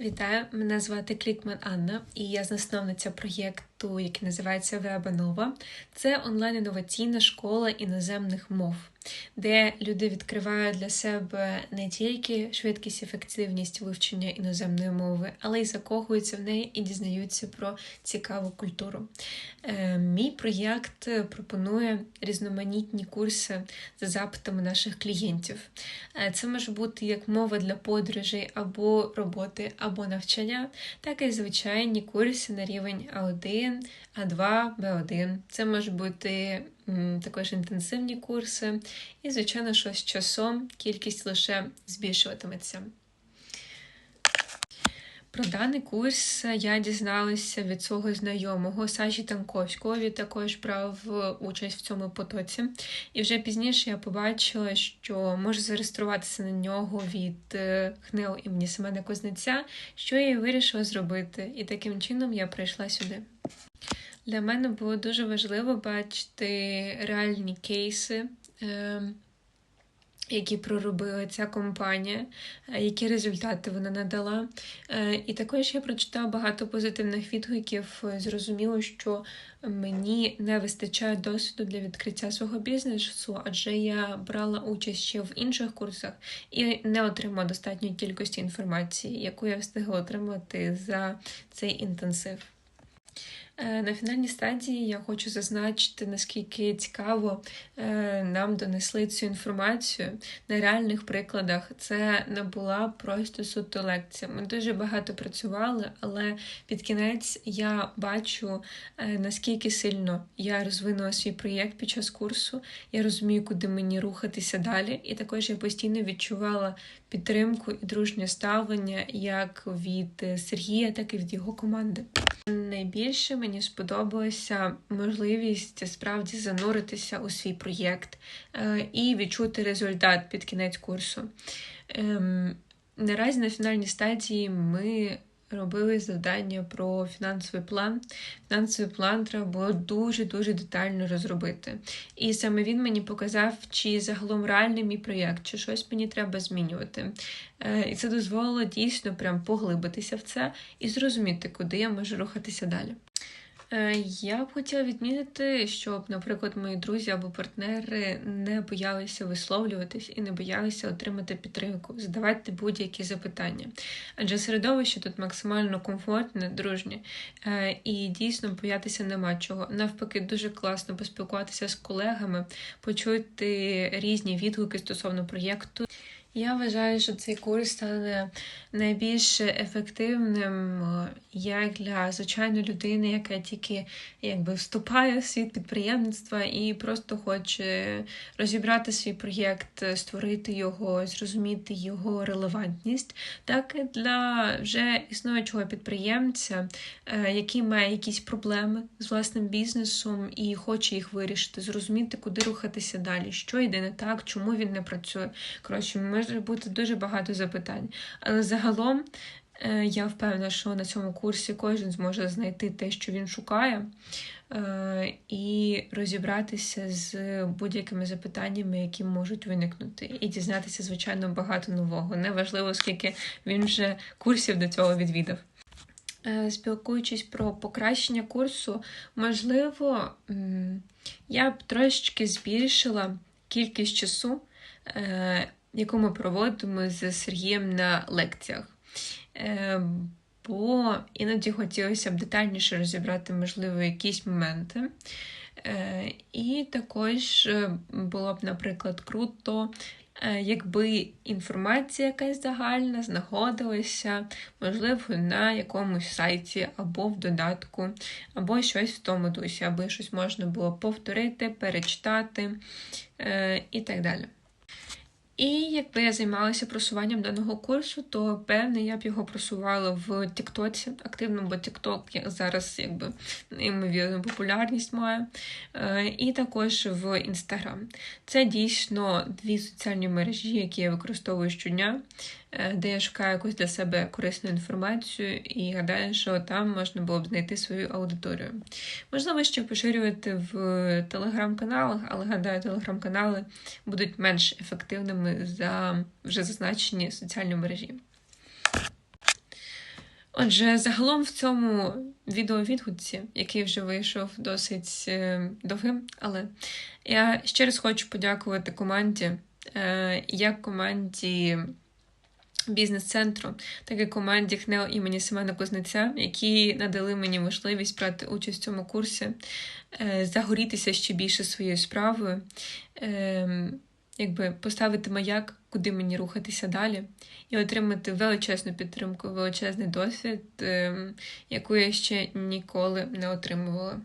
Вітаю, мене звати Клікман Анна, і я засновниця проєкту, який називається Вебанова. Це онлайн-інноваційна школа іноземних мов, де люди відкривають для себе не тільки швидкість, ефективність вивчення іноземної мови, але й закохуються в неї і дізнаються про цікаву культуру. Е, мій проєкт пропонує різноманітні курси за запитами наших клієнтів. Е, це може бути як мова для подорожей або роботи або навчання, так і звичайні курси на рівень А1, А2, Б1. Це можуть бути також інтенсивні курси, і, звичайно, що з часом кількість лише збільшуватиметься. Про даний курс я дізналася від свого знайомого Саші Танковського. Він також брав участь в цьому потоці. І вже пізніше я побачила, що можу зареєструватися на нього від е, ХНЕО імені Семена Кузнеця, що я і вирішила зробити. І таким чином я прийшла сюди. Для мене було дуже важливо бачити реальні кейси. Ем, які проробила ця компанія, е, які результати вона надала. Е, і також я прочитала багато позитивних відгуків. Зрозуміло, що мені не вистачає досвіду для відкриття свого бізнесу, адже я брала участь ще в інших курсах і не отримала достатньої кількості інформації, яку я встигла отримати за цей інтенсив. Е, на фінальній стадії я хочу зазначити, наскільки цікаво е, нам донесли цю інформацію на реальних прикладах. Це не була просто суто лекція. Ми дуже багато працювали, але під кінець я бачу, е, наскільки сильно я розвинула свій проєкт під час курсу. Я розумію, куди мені рухатися далі. І також я постійно відчувала підтримку і дружнє ставлення як від Сергія, так і від його команди. Найбільше мені сподобалася можливість справді зануритися у свій проєкт е, і відчути результат під кінець курсу. Ем, наразі на фінальній стадії ми робили завдання про фінансовий план. Фінансовий план треба було дуже-дуже детально розробити. І саме він мені показав, чи загалом реальний мій проєкт, чи щось мені треба змінювати. Е, і це дозволило дійсно прям поглибитися в це і зрозуміти, куди я можу рухатися далі. Е, я б хотіла відмітити, щоб, наприклад, мої друзі або партнери не боялися висловлюватись і не боялися отримати підтримку, задавати будь-які запитання. Адже середовище тут максимально комфортне, дружнє, е, і дійсно боятися нема чого. Навпаки, дуже класно поспілкуватися з колегами, почути різні відгуки стосовно проєкту. Я вважаю, що цей курс стане найбільш ефективним е, як для звичайної людини, яка тільки якби вступає в світ підприємництва і просто хоче розібрати свій проєкт, створити його, зрозуміти його релевантність, так і для вже існуючого підприємця, е, який має якісь проблеми з власним бізнесом і хоче їх вирішити, зрозуміти, куди рухатися далі, що йде не так, чому він не працює. Коротше, може бути дуже багато запитань. Але загалом е, я впевнена, що на цьому курсі кожен зможе знайти те, що він шукає, е, і розібратися з будь-якими запитаннями, які можуть виникнути, і дізнатися, звичайно, багато нового. Неважливо, скільки він вже курсів до цього відвідав. Е, спілкуючись про покращення курсу, можливо, я б трошечки збільшила кількість часу, яку ми проводимо з Сергієм на лекціях. Е, бо іноді хотілося б детальніше розібрати, можливо, якісь моменти. Е, і також е, було б, наприклад, круто, якби інформація якась загальна знаходилася, можливо, на якомусь сайті або в додатку, або щось в тому дусі, аби щось можна було повторити, перечитати і так далі. І якби я займалася просуванням даного курсу, то певне я б його просувала в Тіктоці активно, бо Тікток зараз якби неймовірну популярність має. Е, і також в Інстаграм. Це дійсно дві соціальні мережі, які я використовую щодня. Е, де я шукаю якусь для себе корисну інформацію і гадаю, що там можна було б знайти свою аудиторію. Можливо, ще поширювати в телеграм-каналах, але гадаю, телеграм-канали будуть менш ефективними за вже зазначені соціальні мережі. Отже, загалом в цьому відеовідгуці, який вже вийшов досить е, довгим, але я ще раз хочу подякувати команді, е, як команді бізнес-центру, так і команді ХНЕО імені Семена Кузнеця, які надали мені можливість брати участь в цьому курсі, е, загорітися ще більше своєю справою, ем, якби поставити маяк, куди мені рухатися далі, і отримати величезну підтримку, величезний досвід, ем, яку я ще ніколи не отримувала.